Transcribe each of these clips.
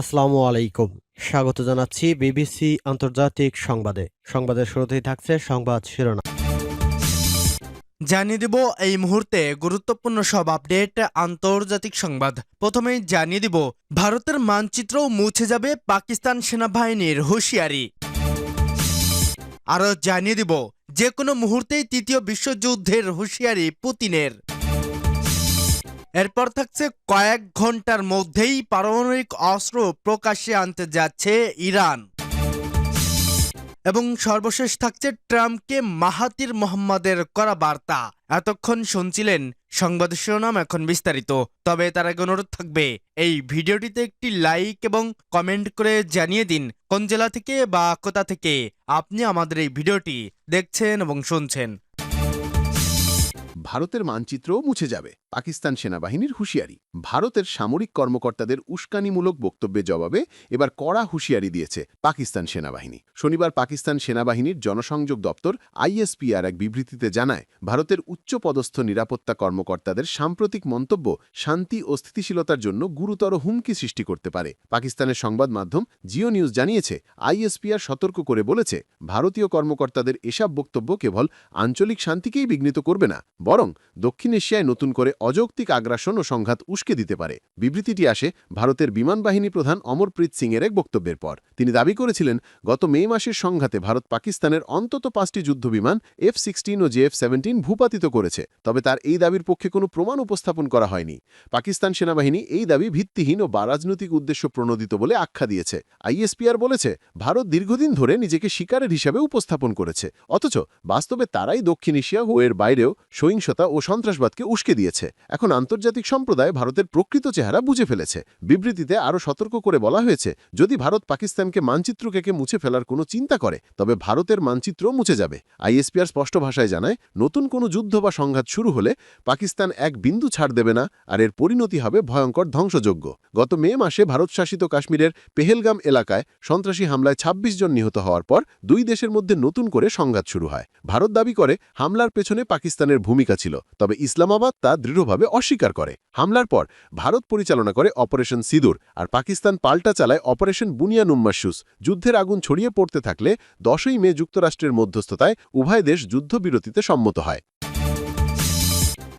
আসসালামু আলাইকুম। স্বাগত জানাচ্ছি বিবিসি আন্তর্জাতিক সংবাদে। সংবাদের শুরুতেই থাকছে সংবাদ শিরোনাম। জানিয়ে দিব এই মুহূর্তে গুরুত্বপূর্ণ সব আপডেট আন্তর্জাতিক সংবাদ। প্রথমেই জানিয়ে দিব, ভারতের মানচিত্রও মুছে যাবে পাকিস্তান সেনাবাহিনীর হুঁশিয়ারি। আরও জানিয়ে দিব যে কোনো মুহূর্তেই তৃতীয় বিশ্বযুদ্ধের হুঁশিয়ারি পুতিনের। এরপর থাকছে কয়েক ঘণ্টার মধ্যেই পারমাণবিক অস্ত্র প্রকাশ্যে আনতে যাচ্ছে ইরান। এবং সর্বশেষ থাকছে ট্রাম্পকে মাহাতির মোহাম্মদের করা বার্তা। এতক্ষণ শুনছিলেন সংবাদ শিরোনাম এখন বিস্তারিত। তবে তার আগে অনুরোধ থাকবে, এই ভিডিওটিতে একটি লাইক এবং কমেন্ট করে জানিয়ে দিন কোন জেলা থেকে বা কোথা থেকে আপনি আমাদের এই ভিডিওটি দেখছেন এবং শুনছেন। ভারতের মানচিত্রও মুছে যাবে। পাকিস্তান সেনাবাহিনীর হুঁশিয়ারি। ভারতের সামরিক কর্মকর্তাদের উস্কানিমূলক বক্তব্যের জবাবে এবার কড়া হুঁশিয়ারি দিয়েছে পাকিস্তান সেনাবাহিনী। শনিবার পাকিস্তান সেনাবাহিনীর জনসংযোগ দপ্তর আইএসপিআর এক বিবৃতিতে জানায়, ভারতের উচ্চপদস্থ নিরাপত্তা কর্মকর্তাদের সাম্প্রতিক মন্তব্য শান্তি ও স্থিতিশীলতার জন্য গুরুতর হুমকি সৃষ্টি করতে পারে। পাকিস্তানের সংবাদ মাধ্যম জিও নিউজ জানিয়েছে, আইএসপিআর সতর্ক করে বলেছে, ভারতীয় কর্মকর্তাদের এসব বক্তব্য কেবল আঞ্চলিক শান্তিকেই বিঘ্নিত করবে না, বরং দক্ষিণ এশিয়ায় নতুন করে অযৌক্তিক আগ্রাসন ও সংঘাত উস্কে দিতে পারে। বিবৃতিটি আসে ভারতের বিমান বাহিনী প্রধান অমরপ্রীত সিংয়ের এক বক্তব্যের পর। তিনি দাবি করেছিলেন, গত মে মাসের সংঘাতে ভারত পাকিস্তানের অন্তত পাঁচটি যুদ্ধবিমান এফ সিক্সটিন ও জেএফ সেভেন্টিন ভূপাতিত করেছে। তবে তার এই দাবির পক্ষে কোনো প্রমাণ উপস্থাপন করা হয়নি। পাকিস্তান সেনাবাহিনী এই দাবি ভিত্তিহীন ও বারাজনৈতিক উদ্দেশ্য প্রণোদিত বলে আখ্যা দিয়েছে। আইএসপিআর বলেছে, ভারত দীর্ঘদিন ধরে নিজেকে শিকারের হিসাবে উপস্থাপন করেছে। অথচ বাস্তবে তারাই দক্ষিণ এশিয়া ও এর বাইরেও সহিংসতা ও সন্ত্রাসবাদকে উস্কে দিয়েছে। এখন আন্তর্জাতিক সম্প্রদায় ভারতের প্রকৃত চেহারা বুঝে ফেলেছে। বিবৃতিতে আরও সতর্ক করে বলা হয়েছে, যদি ভারত পাকিস্তানকে মানচিত্র কেকে মুছে ফেলার কোনো চিন্তা করে, তবে ভারতের মানচিত্র মুছে যাবে। আইএসপিআর স্পষ্ট ভাষায় জানায়, নতুন কোনো যুদ্ধ বা সংঘাত শুরু হলে পাকিস্তান এক বিন্দু ছাড় দেবে না, আর এর পরিণতি হবে ভয়ঙ্কর ধ্বংসযোগ্য গত মে মাসে ভারত শাসিত কাশ্মীরের পেহেলগাম এলাকায় সন্ত্রাসী হামলায় ২৬ জন নিহত হওয়ার পর দুই দেশের মধ্যে নতুন করে সংঘাত শুরু হয়। ভারত দাবি করে, হামলার পেছনে পাকিস্তানের ভূমিকা ছিল, তবে ইসলামাবাদ তা দৃঢ়ভাবে অস্বীকার করে। হামলার পর ভারত পরিচালনা করে অপারেশন সিঁদুর আর পাকিস্তান পাল্টা চালায় অপারেশন বুনিয়া নুম্মাসুস যুদ্ধের আগুন ছড়িয়ে পড়তে থাকলে দশই মে যুক্তরাষ্ট্রের মধ্যস্থতায় উভয় দেশ যুদ্ধবিরতিতে সম্মত হয়।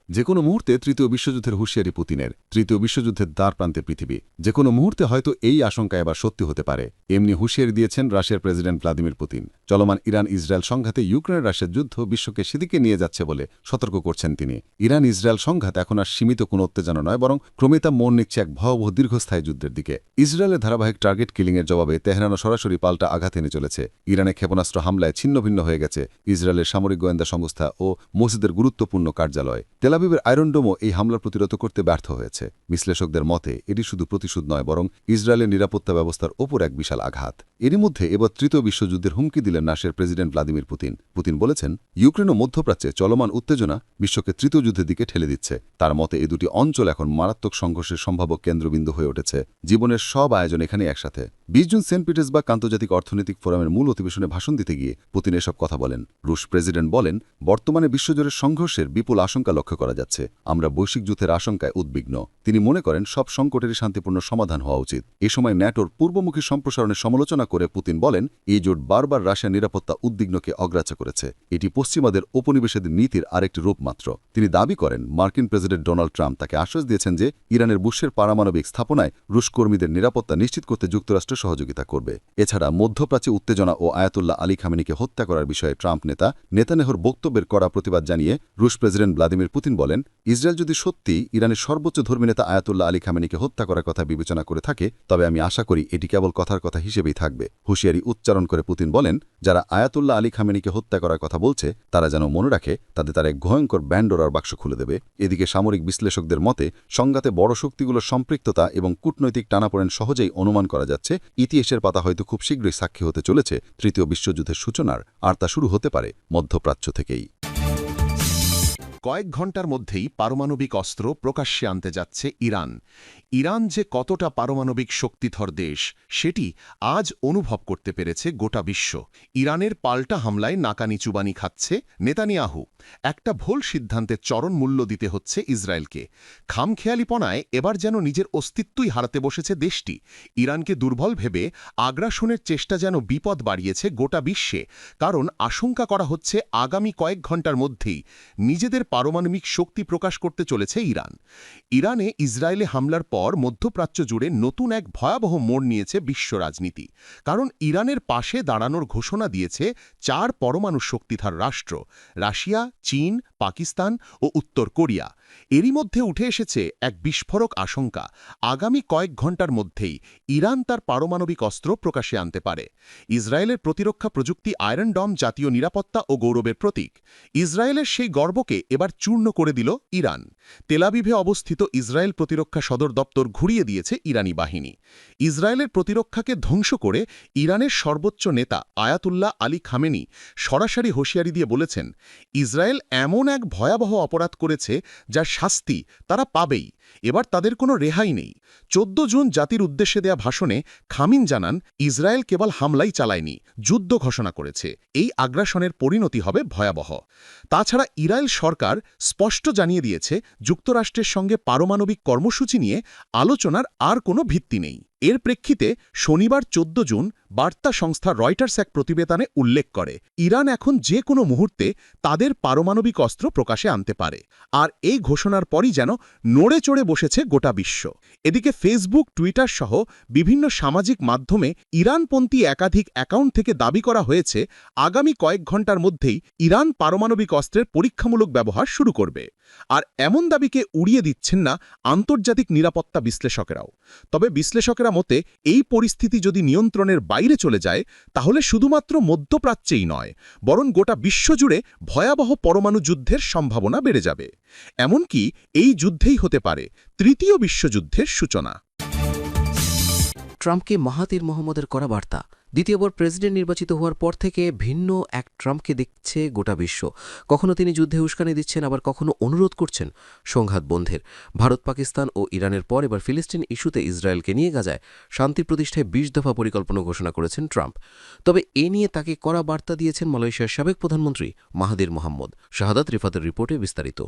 যে কোনো মুহূর্তে তৃতীয় বিশ্বযুদ্ধের হুঁশিয়ারি পুতিনের, তৃতীয় বিশ্বযুদ্ধের দ্বার প্রান্তে পৃথিবী। যে কোনো মুহূর্তে হয়তো এই আশঙ্কা এবার সত্যি হতে পারে। এমনি হুঁশিয়ারি দিয়েছেন রাশিয়ার প্রেসিডেন্ট ভ্লাদিমির পুতিন। চলমান ইরান ইসরায়েল সংঘাতে ইউক্রেন রাশিয়ার যুদ্ধ বিশ্বকে সেদিকে নিয়ে যাচ্ছে বলে সতর্ক করছেন তিনি। ইরান ইসরায়েল সংঘাত এখন আর সীমিত কোনো উত্তেজনা নয়, বরং ক্রমে তা মন নিচ্ছে এক ভয়াবহ দীর্ঘস্থায়ী যুদ্ধের দিকে। ইসরায়েলের ধারাবাহিক টার্গেট কিলিংয়ের জবাবে তেহরানও সরাসরি পাল্টা আঘাত এনে চলেছে। ইরানে ক্ষেপণাস্ত্র হামলায় ছিন্নভিন্ন হয়ে গেছে। ইসরায়েলের সামরিক গোয়েন্দা সংস্থা ও মসজিদের গুরুত্বপূর্ণ কার্যালয়। তেলাবিবের আয়রনডোমও এই হামলা প্রতিরোধ করতে ব্যর্থ হয়েছে। বিশ্লেষকদের মতে, এটি শুধু প্রতিশোধ নয়, বরং ইসরায়েলের নিরাপত্তা ব্যবস্থার ওপর এক বিশাল আঘাত। এরই মধ্যে এবার তৃতীয় বিশ্বযুদ্ধের হুমকি দিলেন রাশিয়ার প্রেসিডেন্ট ভ্লাদিমির পুতিন। পুতিন বলেছেন, ইউক্রেন ও মধ্যপ্রাচ্যে চলমান উত্তেজনা বিশ্বকে তৃতীয় যুদ্ধের দিকে ঠেলে দিচ্ছে। তার মতে, এ দুটি অঞ্চল এখন মারাত্মক সংঘর্ষের সম্ভাব্য কেন্দ্রবিন্দু হয়ে উঠেছে। জীবনের সব আয়োজন এখানে একসাথে। বিশ জুন সেন্ট পিটার্সবার্গ আন্তর্জাতিক অর্থনৈতিক ফোরামের মূল অধিবেশনে ভাষণ দিতে গিয়ে পুতিন এসব কথা বলেন। রুশ প্রেসিডেন্ট বলেন, বর্তমানে বিশ্বজুড়ে সংঘর্ষের বিপুল আশঙ্কা লক্ষ্য করা যাচ্ছে। আমরা বৈশ্বিক যুদ্ধের আশঙ্কায় উদ্বিগ্ন। তিনি মনে করেন, সব সংকটেরই শান্তিপূর্ণ সমাধান হওয়া উচিত। এ সময় ন্যাটোর পূর্বমুখী সম্প্রসারণের সমালোচনা করে পুতিন বলেন, এই জোট বারবার রাশিয়ার নিরাপত্তা উদ্বিগ্নকে অগ্রাহ্য করেছে। এটি পশ্চিমাদের উপনিবেশিত নীতির আরেকটি রূপ মাত্র। তিনি দাবি করেন, মার্কিন প্রেসিডেন্ট ডোনাল্ড ট্রাম্প তাকে আশ্বাস দিয়েছেন যে ইরানের বুশের পারমাণবিক স্থাপনায় রুশ কর্মীদের নিরাপত্তা নিশ্চিত করতে যুক্তরাষ্ট্র সহযোগিতা করবে। এছাড়া মধ্যপ্রাচ্যে উত্তেজনা ও আয়াতুল্লাহ আলী খামেনিকে হত্যা করার বিষয়ে ট্রাম্প নেতা নেতানেহর বক্তব্যের কড়া প্রতিবাদ জানিয়ে রুশ প্রেসিডেন্ট ভ্লাদিমির পুতিন বলেন, ইসরায়েল যদি সত্যি ইরানের সর্বোচ্চ ধর্মী নেতা আয়াতুল্লাহ আলী খামেনিকে হত্যা করার কথা বিবেচনা করে থাকে, তবে আমি আশা করি এটি কেবল কথার কথা হিসেবেই থাকবে। হুঁশিয়ারি উচ্চারণ করে পুতিন বলেন, যারা আয়াতুল্লাহ আলী খামেনিকে হত্যা করার কথা বলছে, তারা যেন মনে রাখে তাদের তার এক ভয়ঙ্কর ব্যান্ডোরার বাক্স খুলে দেবে। এদিকে সামরিক বিশ্লেষকদের মতে, সংঘাতে বড় শক্তিগুলোর সম্পৃক্ততা এবং কূটনৈতিক টানাপোড়েন সহজেই অনুমান করা যাচ্ছে, ইতিহাসের পাতা হয়তো খুব শীঘ্রই সাক্ষী হতে চলেছে তৃতীয় বিশ্বযুদ্ধের সূচনার, আর তা শুরু হতে পারে মধ্যপ্রাচ্য থেকেই। কয়েক ঘণ্টার মধ্যেই পারমাণবিক অস্ত্র প্রকাশ্যে আনতে যাচ্ছে ইরান। ইরান যে কতটা পারমাণবিক শক্তিধর দেশ, সেটি আজ অনুভব করতে পেরেছে গোটা বিশ্ব। ইরানের পাল্টা হামলায় নাকানি চুবানি খাচ্ছে নেতানিয়াহু। একটা ভুল সিদ্ধান্তের চরণ মূল্য দিতে হচ্ছে ইসরায়েলকে। খামখেয়ালিপনায় এবার যেন নিজের অস্তিত্বই হারাতে বসেছে দেশটি। ইরানকে দুর্বল ভেবে আগ্রাসনের চেষ্টা যেন বিপদ বাড়িয়েছে গোটা বিশ্বে, কারণ আশঙ্কা করা হচ্ছে আগামী কয়েক ঘণ্টার মধ্যেই নিজেদের পারমাণবিক শক্তি প্রকাশ করতে চলেছে ইরান। ইরানে ইসরায়েলে হামলার পর মধ্যপ্রাচ্য জুড়ে নতুন এক ভয়াবহ মোড় নিয়েছে বিশ্ব রাজনীতি। কারণ ইরানের পাশে দাঁড়ানোর ঘোষণা দিয়েছে চার পরমাণু শক্তিধার রাষ্ট্র, রাশিয়া, চীন, পাকিস্তান ও উত্তর কোরিয়া। এরই মধ্যে উঠে এসেছে এক বিস্ফোরক আশঙ্কা। আগামী কয়েক ঘণ্টার মধ্যেই ইরান তার পারমাণবিক অস্ত্র প্রকাশে আনতে পারে। ইসরায়েলের প্রতিরক্ষা প্রযুক্তি আয়রন ডম জাতীয় নিরাপত্তা ও গৌরবের প্রতীক। ইসরায়েলের সেই গর্বকে এবার চূর্ণ করে দিল ইরান। তেলাবিভে অবস্থিত ইসরায়েল প্রতিরক্ষা সদর দপ্তর ঘুরিয়ে দিয়েছে ইরানি বাহিনী। ইসরায়েলের প্রতিরক্ষাকে ধ্বংস করে ইরানের সর্বোচ্চ নেতা আয়াতুল্লাহ আলী খামেনি সরাসরি হুঁশিয়ারি দিয়ে বলেছেন, ইসরায়েল এমন এক ভয়াবহ অপরাধ করেছে যার শাস্তি তারা পাবেই। এবার তাদের কোনো রেহাই নেই। চোদ্দ জুন জাতির উদ্দেশ্যে দেয়া ভাষণে খামিন জানান, ইসরায়েল কেবল হামলাই চালায়নি, যুদ্ধ ঘোষণা করেছে। এই আগ্রাসনের পরিণতি হবে ভয়াবহ। তাছাড়া ইরায়েল সরকার স্পষ্ট জানিয়ে দিয়েছে, যুক্তরাষ্ট্রের সঙ্গে পারমাণবিক কর্মসূচি নিয়ে আলোচনার আর কোনো ভিত্তি নেই। এর প্রেক্ষিতে শনিবার চোদ্দ জুন বার্তা সংস্থা রয়টার্স এক প্রতিবেদনে উল্লেখ করে, ইরান এখন যে কোনো মুহূর্তে তাদের পারমাণবিক অস্ত্র প্রকাশে আনতে পারে, আর এই ঘোষণার পরই যেন নড়ে চড়ে বসেছে গোটা বিশ্ব। এদিকে ফেসবুক, টুইটার সহ বিভিন্ন সামাজিক মাধ্যমে ইরানপন্থী একাধিক অ্যাকাউন্ট থেকে দাবি করা হয়েছে, আগামী কয়েক ঘণ্টার মধ্যেই ইরান পারমাণবিক অস্ত্রের পরীক্ষামূলক ব্যবহার শুরু করবে। আর এমন দাবিকে উড়িয়ে দিচ্ছেন না আন্তর্জাতিক নিরাপত্তা বিশ্লেষকেরাও। তবে বিশ্লেষকেরা মতে, এই পরিস্থিতি যদি নিয়ন্ত্রণের বাইরে চলে যায়, তাহলে শুধুমাত্র মধ্যপ্রাচ্যেই নয়, বরং গোটা বিশ্বজুড়ে ভয়াবহ পরমাণু যুদ্ধের সম্ভাবনা বেড়ে যাবে। এমনকি এই যুদ্ধেই হতে পারে তৃতীয় বিশ্বযুদ্ধের সূচনা। ট্রাম্পকে মাহাতির মোহাম্মদের করা বার্তা। দ্বিতীয়বার প্রেসিডেন্ট নির্বাচিত হওয়ার পর থেকে ভিন্ন এক ট্রাম্পকে দেখছে গোটা বিশ্ব। কখনো তিনি যুদ্ধে উস্কানি দিচ্ছেন, আবার কখনো অনুরোধ করছেন সংঘাত বন্ধের। ভারত, পাকিস্তান ও ইরানের পর এবার ফিলিস্তিন ইস্যুতে ইসরায়েলকে নিয়ে গাজায় শান্তি প্রতিষ্ঠায় বিশ দফা পরিকল্পনা ঘোষণা করেছেন ট্রাম্প। তবে এ নিয়ে তাকে কড়া বার্তা দিয়েছেন মালয়েশিয়ার সাবেক প্রধানমন্ত্রী মাহাদির মোহাম্মদ। শাহাদাত রিফাতের রিপোর্টে বিস্তারিত।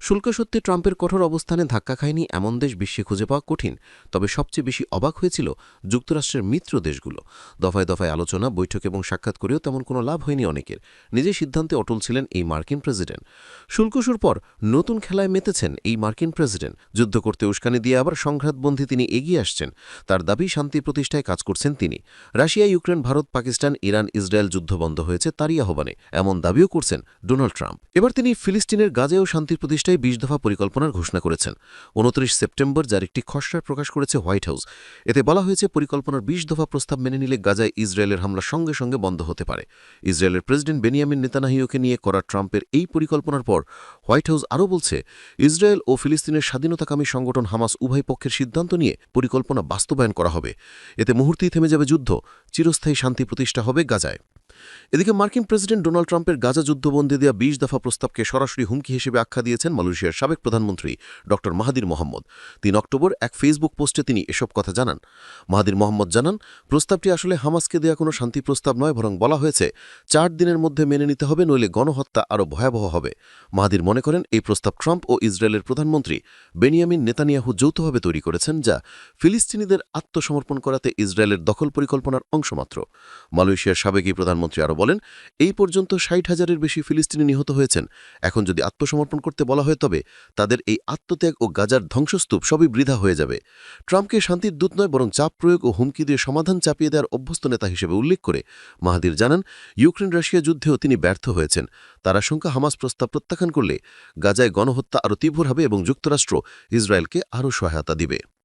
শুল্ক সত্যি ট্রাম্পের কঠোর অবস্থানে ধাক্কা খায়নি এমন দেশ বিশ্বে খুঁজে পাওয়া কঠিন, তবে সবচেয়ে বেশি অবাক হয়েছিল যুক্তরাষ্ট্রের মিত্র দেশগুলো। দফায় দফায় আলোচনা, বৈঠক এবং সাক্ষাৎ করেও তেমন কোনো লাভ হয়নি অনেকের। নিজের সিদ্ধান্তে অটল ছিলেন এই মার্কিন প্রেসিডেন্ট। শুল্কসুর পর নতুন খেলায় মেতেছেন এই মার্কিন প্রেসিডেন্ট। যুদ্ধ করতে উস্কানি দিয়ে আবার সংঘাতবন্ধী তিনি এগিয়ে আসছেন। তার দাবি, শান্তি প্রতিষ্ঠায় কাজ করছেন তিনি। Russia, Ukraine, Bharat, Pakistan, Iran, Israel যুদ্ধ বন্ধ হয়েছে তারই আহ্বানে। এমন দাবিও করছেন ডোনাল্ড ট্রাম্প। এবার তিনি ফিলিস্তিনের গাজেও শান্তি প্রতিষ্ঠায় বিশ দফা পরিকল্পনার ঘোষণা করেছেন। উনত্রিশ সেপ্টেম্বর যার একটি খসড়া প্রকাশ করেছে হোয়াইট হাউস। এতে বলা হয়েছে, পরিকল্পনার বিশ দফা প্রস্তাব মেনে নিলে গাজায় ইসরায়েলের হামলা সঙ্গে সঙ্গে বন্ধ হতে পারে। ইসরায়েলের প্রেসিডেন্ট বেনিয়ামিন নেতানাহিওকে নিয়ে করা ট্রাম্পের এই পরিকল্পনার পর হোয়াইট হাউস আরও বলছে, ইসরায়েল ও ফিলিস্তিনের স্বাধীনতাকামী সংগঠন হামাস উভয় পক্ষের সিদ্ধান্ত নিয়ে পরিকল্পনা বাস্তবায়ন করা হবে। এতে মুহূর্তেই থেমে যাবে যুদ্ধ, চিরস্থায়ী শান্তি প্রতিষ্ঠা হবে গাজায়। এদিকে মার্কিন প্রেসিডেন্ট ডোনাল্ড ট্রাম্পের গাজা যুদ্ধবন্দী দেওয়া বিশ দফা প্রস্তাবকে সরাসরি হুমকি হিসেবে আখ্যা দিয়েছেন মালয়েশিয়ার সাবেক প্রধানমন্ত্রী ড. মাহাদির মোহাম্মদ। তিন অক্টোবর এক ফেসবুক পোস্টে তিনি এসব কথা জানান। মাহাদির মোহাম্মদ জানান, প্রস্তাবটি আসলে হামাসকে দেয়া কোনো শান্তি প্রস্তাব নয়, বরং বলা হয়েছে, চার দিনের মধ্যে মেনে নিতে হবে, নইলে গণহত্যা আরও ভয়াবহ হবে। মাহাদির মনে করেন, এই প্রস্তাব ট্রাম্প ও ইসরায়েলের প্রধানমন্ত্রী বেনিয়ামিন নেতানিয়াহু যৌথভাবে তৈরি করেছেন, যা ফিলিস্তিনিদের আত্মসমর্পণ করাতে ইসরায়েলের দখল পরিকল্পনার অংশমাত্র। মালয়েশিয়ার সাবেকই এই প্রধানমন্ত্রী আরও বলেন, এই পর্যন্ত ষাট হাজারের বেশি ফিলিস্তিনি নিহত হয়েছেন। এখন যদি আত্মসমর্পণ করতে বলা হয় তবে তাদের এই আত্মত্যাগ ও গাজার ধ্বংসস্তূপ সবই বৃথা হয়ে যাবে। ট্রাম্পকে শান্তির দূত নয়, বরং চাপ প্রয়োগ ও হুমকি দিয়ে সমাধান চাপিয়ে দেওয়ার অভ্যস্ত নেতা হিসেবে উল্লেখ করে মাহাদির জানান, ইউক্রেন রাশিয়া যুদ্ধেও তিনি ব্যর্থ হয়েছেন। তার আশঙ্কা হামাস প্রস্তাব প্রত্যাখ্যান করলে গাজায় গণহত্যা আরও তীব্র হবে এবং যুক্তরাষ্ট্র ইসরায়েলকে আরও সহায়তা দিবে।